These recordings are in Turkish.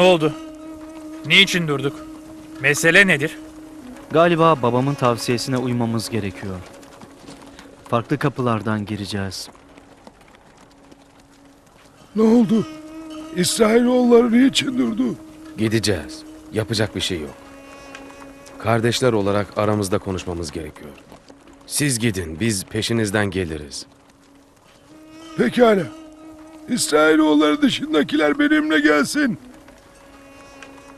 Ne oldu? Niçin durduk? Mesele nedir? Galiba babamın tavsiyesine uymamız gerekiyor. Farklı kapılardan gireceğiz. Ne oldu? İsrailoğulları niçin durdu? Gideceğiz. Yapacak bir şey yok. Kardeşler olarak aramızda konuşmamız gerekiyor. Siz gidin, biz peşinizden geliriz. Pekala. İsrailoğulları dışındakiler benimle gelsin.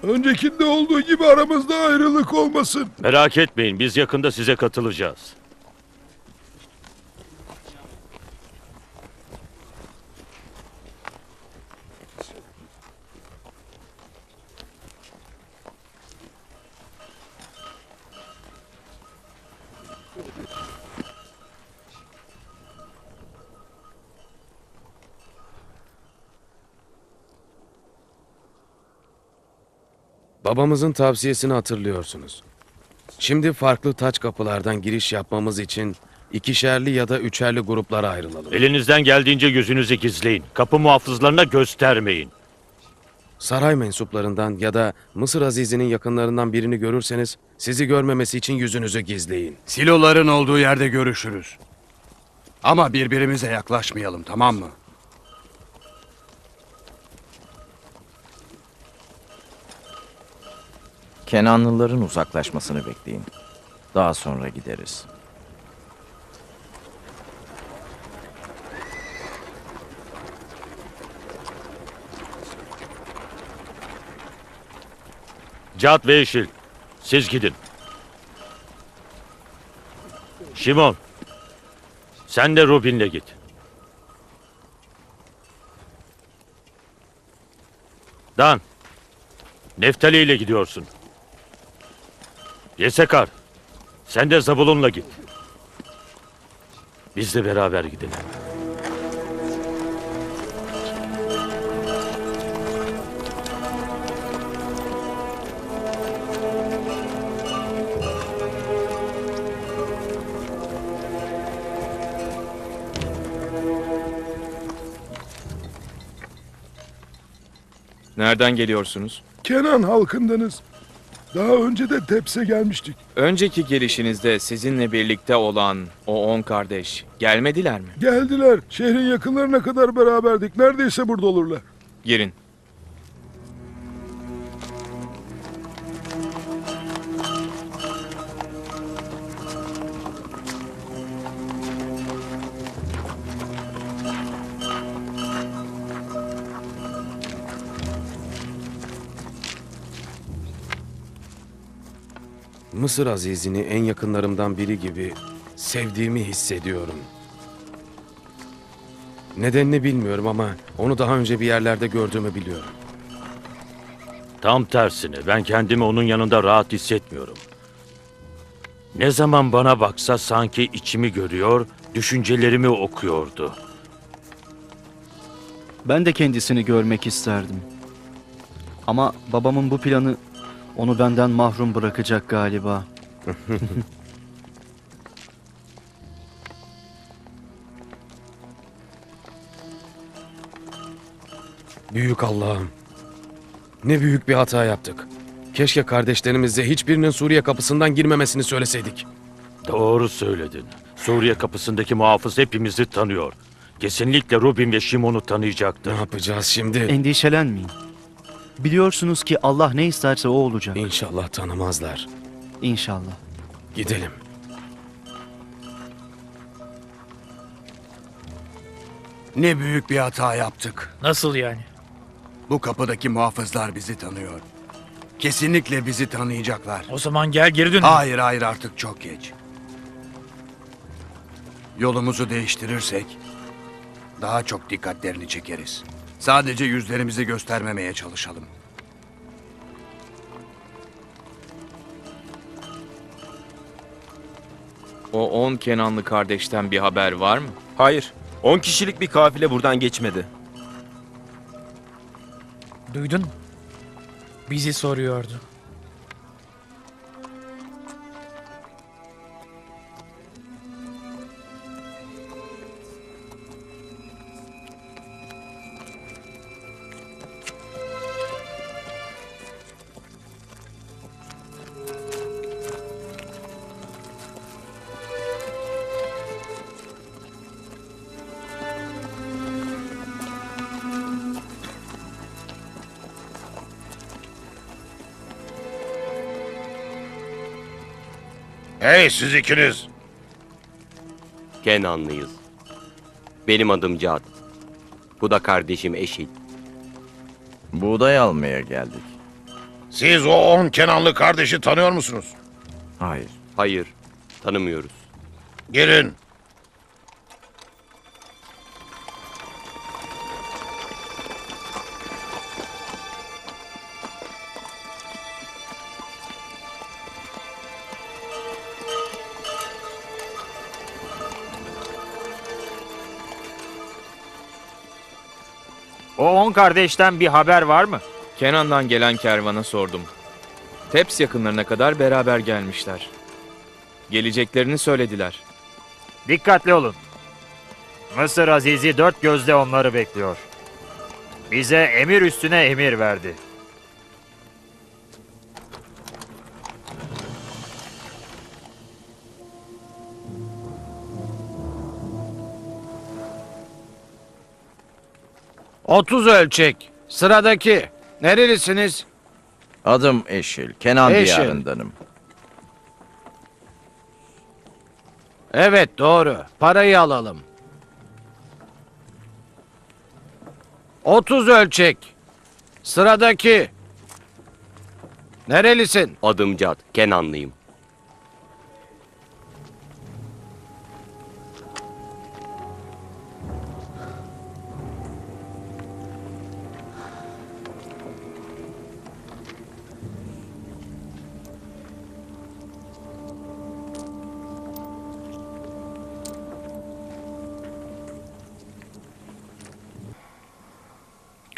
Öncekinde olduğu gibi aramızda ayrılık olmasın. Merak etmeyin biz yakında size katılacağız. Babamızın tavsiyesini hatırlıyorsunuz. Şimdi farklı taç kapılardan giriş yapmamız için ikişerli ya da üçerli gruplara ayrılalım. Elinizden geldiğince yüzünüzü gizleyin. Kapı muhafızlarına göstermeyin. Saray mensuplarından ya da Mısır Azizi'nin yakınlarından birini görürseniz sizi görmemesi için yüzünüzü gizleyin. Siloların olduğu yerde görüşürüz. Ama birbirimize yaklaşmayalım tamam mı? Kenanlıların uzaklaşmasını bekleyin. Daha sonra gideriz. Cad ve Yeşil, siz gidin. Şimon, sen de Robin'le git. Dan, Neftali ile gidiyorsun. Yesekar, sen de Zabulon'la git. Biz de beraber gidelim. Nereden geliyorsunuz? Kenan halkındanız. Daha önce de Teps'e gelmiştik. Önceki gelişinizde sizinle birlikte olan o on kardeş gelmediler mi? Geldiler. Şehrin yakınlarına kadar beraberdik. Neredeyse burada olurlar. Girin. Mısır Azizi'ni en yakınlarımdan biri gibi sevdiğimi hissediyorum. Nedenini bilmiyorum ama onu daha önce bir yerlerde gördüğümü biliyorum. Tam tersine ben kendimi onun yanında rahat hissetmiyorum. Ne zaman bana baksa sanki içimi görüyor, düşüncelerimi okuyordu. Ben de kendisini görmek isterdim. Ama babamın bu planı onu benden mahrum bırakacak galiba. Büyük Allah'ım. Ne büyük bir hata yaptık. Keşke kardeşlerimize hiçbirinin Suriye kapısından girmemesini söyleseydik. Doğru söyledin. Suriye kapısındaki muhafız hepimizi tanıyor. Kesinlikle Rubin ve Şimon'u Ne tanıyacaktır. yapacağız şimdi? Endişelenmeyin. Biliyorsunuz ki Allah ne isterse o olacak. İnşallah tanımazlar. İnşallah. Gidelim. Ne büyük bir hata yaptık. Nasıl yani? Bu kapıdaki muhafızlar bizi tanıyor. Kesinlikle bizi tanıyacaklar. O zaman gel geri dön. Hayır hayır artık çok geç. Yolumuzu değiştirirsek daha çok dikkatlerini çekeriz. Sadece yüzlerimizi göstermemeye çalışalım. O on Kenanlı kardeşten bir haber var mı? Hayır. 10 kişilik bir kafile buradan geçmedi. Duydun mu? Bizi soruyordu. Hey siz ikiniz. Kenanlıyız. Benim adım Cad. Bu da kardeşim Eşil. Buğday almaya geldik. Siz o on Kenanlı kardeşi tanıyor musunuz? Hayır. Hayır, tanımıyoruz. Girin. O on kardeşten bir haber var mı? Kenan'dan gelen kervana sordum. Teps yakınlarına kadar beraber gelmişler. Geleceklerini söylediler. Dikkatli olun. Mısır Azizi dört gözle onları bekliyor. Bize emir üstüne emir verdi. Otuz ölçek. Sıradaki. Nerelisiniz? Adım Eşil. Kenan Eşil. diyarındanım. Evet doğru. Parayı alalım. 30 ölçek. Sıradaki. Nerelisin? Adım Cad, Kenanlıyım.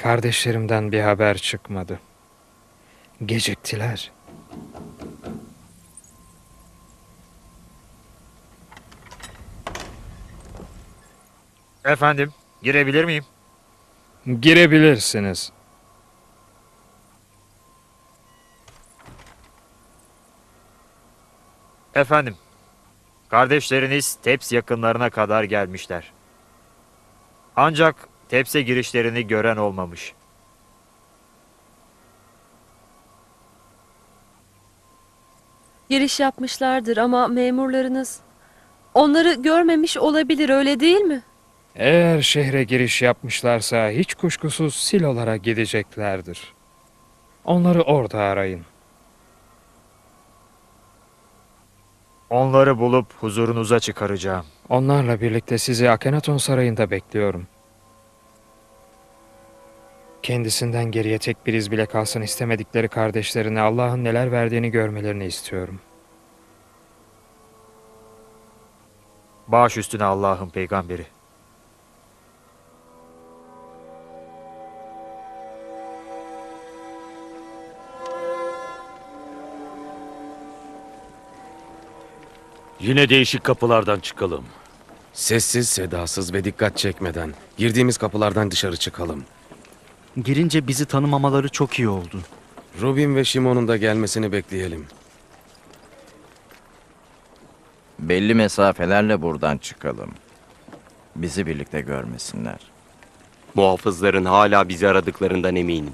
Kardeşlerimden bir haber çıkmadı. Geciktiler. Efendim, girebilir miyim? Girebilirsiniz. Efendim, kardeşleriniz Teps yakınlarına kadar gelmişler. Ancak Teps'e girişlerini gören olmamış. Giriş yapmışlardır ama memurlarınız onları görmemiş olabilir öyle değil mi? Eğer şehre giriş yapmışlarsa hiç kuşkusuz silolara gideceklerdir. Onları orada arayın. Onları bulup huzurunuza çıkaracağım. Onlarla birlikte sizi Akhenaton Sarayı'nda bekliyorum. Kendisinden geriye tek bir iz bile kalsın istemedikleri kardeşlerine Allah'ın neler verdiğini görmelerini istiyorum. Baş üstüne Allah'ın peygamberi. Yine değişik kapılardan çıkalım. Sessiz, sedasız ve dikkat çekmeden girdiğimiz kapılardan dışarı çıkalım. Girince bizi tanımamaları çok iyi oldu. Rubin ve Shimon'un da gelmesini bekleyelim. Belli mesafelerle buradan çıkalım. Bizi birlikte görmesinler. Muhafızların hala bizi aradıklarından eminim.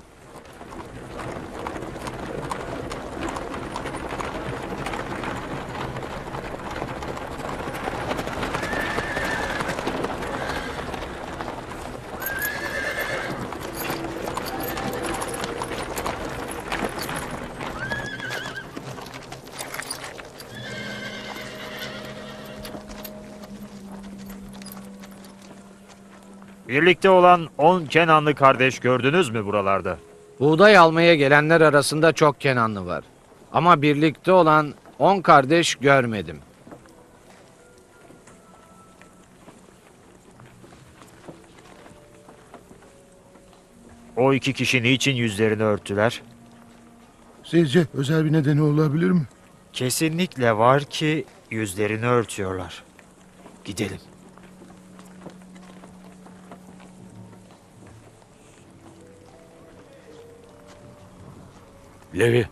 Birlikte olan 10 Kenanlı kardeş gördünüz mü buralarda? Buğday almaya gelenler arasında çok Kenanlı var. Ama birlikte olan 10 kardeş görmedim. O iki kişi niçin yüzlerini örttüler? Sizce özel bir nedeni olabilir mi? Kesinlikle var ki yüzlerini örtüyorlar. Gidelim. Levi,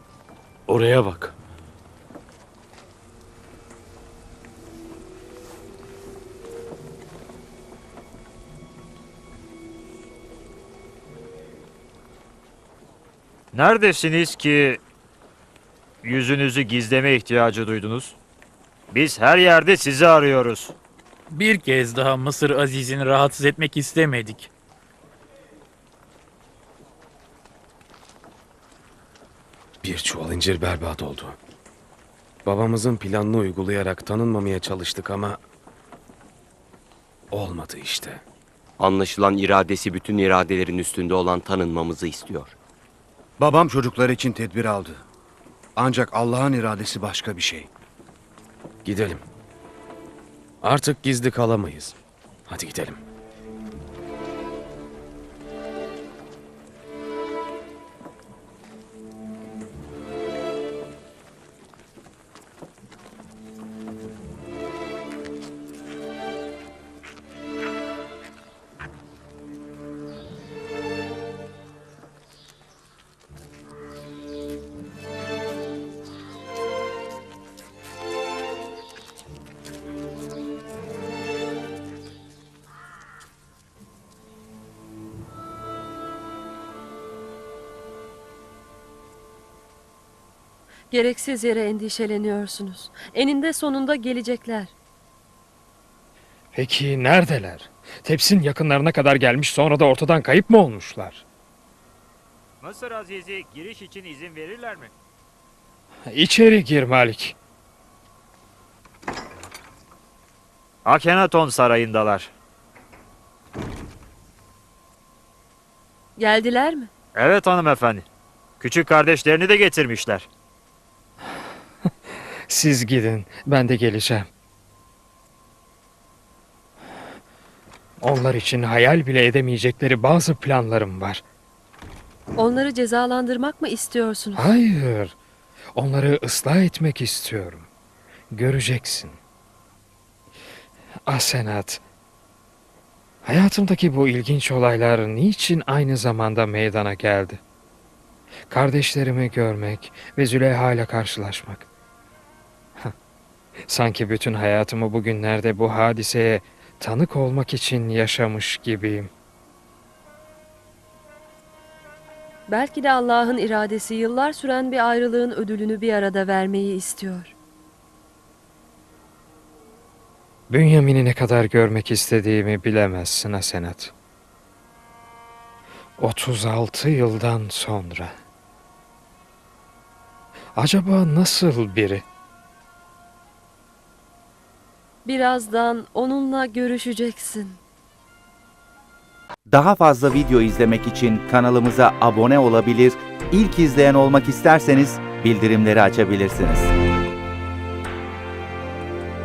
oraya bak. Neredesiniz ki yüzünüzü gizleme ihtiyacı duydunuz? Biz her yerde sizi arıyoruz. Bir kez daha Mısır Aziz'ini rahatsız etmek istemedik. Bir çuval incir berbat oldu. Babamızın planını uygulayarak tanınmamaya çalıştık ama... Olmadı işte. Anlaşılan iradesi bütün iradelerin üstünde olan tanınmamızı istiyor. Babam çocuklar için tedbir aldı. Ancak Allah'ın iradesi başka bir şey. Gidelim. Artık gizli kalamayız. Hadi gidelim. Gereksiz yere endişeleniyorsunuz. Eninde sonunda gelecekler. Peki neredeler? Tepsin yakınlarına kadar gelmiş sonra da ortadan kayıp mı olmuşlar? Mısır Aziz'i giriş için izin verirler mi? İçeri gir Malik. Akhenaton sarayındalar. Geldiler mi? Evet hanımefendi. Küçük kardeşlerini de getirmişler. Siz gidin, ben de geleceğim. Onlar için hayal bile edemeyecekleri bazı planlarım var. Onları cezalandırmak mı istiyorsunuz? Hayır, onları ıslah etmek istiyorum. Göreceksin. Asenat, hayatımdaki bu ilginç olaylar niçin aynı zamanda meydana geldi? Kardeşlerimi görmek ve Züleyha ile karşılaşmak. Sanki bütün hayatımı bugünlerde bu hadiseye tanık olmak için yaşamış gibiyim. Belki de Allah'ın iradesi yıllar süren bir ayrılığın ödülünü bir arada vermeyi istiyor. Bünyamin'i ne kadar görmek istediğimi bilemezsin Asenat. 36 yıldan sonra. Acaba nasıl biri? Birazdan onunla görüşeceksin. Daha fazla video izlemek için kanalımıza abone olabilir, ilk izleyen olmak isterseniz bildirimleri açabilirsiniz.